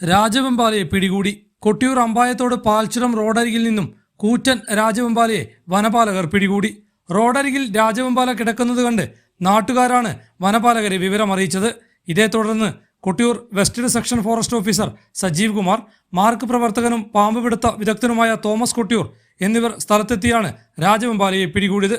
രാജവെമ്പാലയെ പിടികൂടി. കൊട്ടിയൂർ അമ്പായത്തോട് പാൽച്ചുരം റോഡരികിൽ നിന്നും കൂറ്റൻ രാജവെമ്പാലയെ വനപാലകർ പിടികൂടി. റോഡരികിൽ രാജവെമ്പാല കിടക്കുന്നത് കണ്ട് നാട്ടുകാരാണ് വനപാലകരെ വിവരമറിയിച്ചത്. ഇതേ തുടർന്ന് Kottiyoor western section forest officer Sajeev Kumar MARC പ്രവർത്തകനും പാമ്പ് പിടുത്ത വിദഗ്ധനുമായ തോമസ് കൊട്ടിയൂർ എന്നിവർ സ്ഥലത്തെത്തിയാണ് രാജവെമ്പാലയെ പിടികൂടിയത്.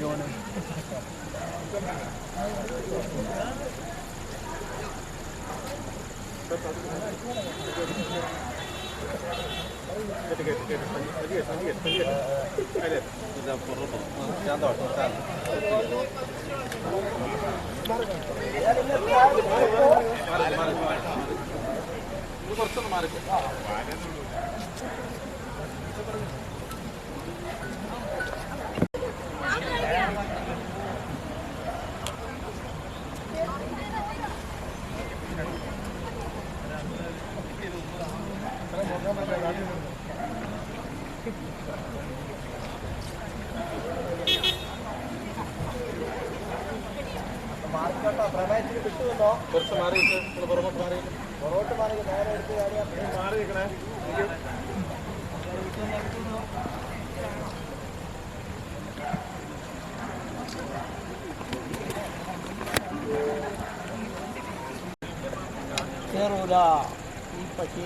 ജോണ് കുറച്ചൊന്ന് മാറി. കുറച്ച് മാറിയിട്ട് നിങ്ങൾ പുറകോട്ട് മാറി പുറകോട്ട് മാറി നേരെ എടുത്ത് മാറി നിൽക്കണേ കേറൂല ഈ പക്ഷി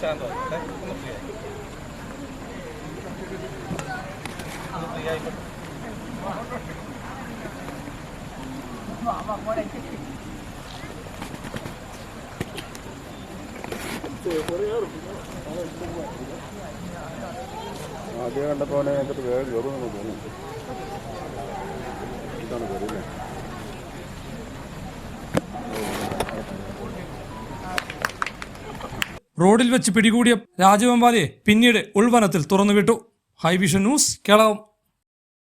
ശാന്തം ഒന്ന് ഫ്രീ ആയി. ഒന്ന് ഫ്രീ ആയിക്കോട്ടെ ആദ്യം കണ്ടപ്പോൾ അതിന്റെ വേഗം കയറുമെന്ന് തോന്നുന്നു. ഇതാണ് കയറിയില്ലേ റോഡിൽ വെച്ച് പിടികൂടിയ രാജവെമ്പാലയെ പിന്നീട് ഉൾവനത്തിൽ തുറന്നുവിട്ടു. High vision news Kelakam.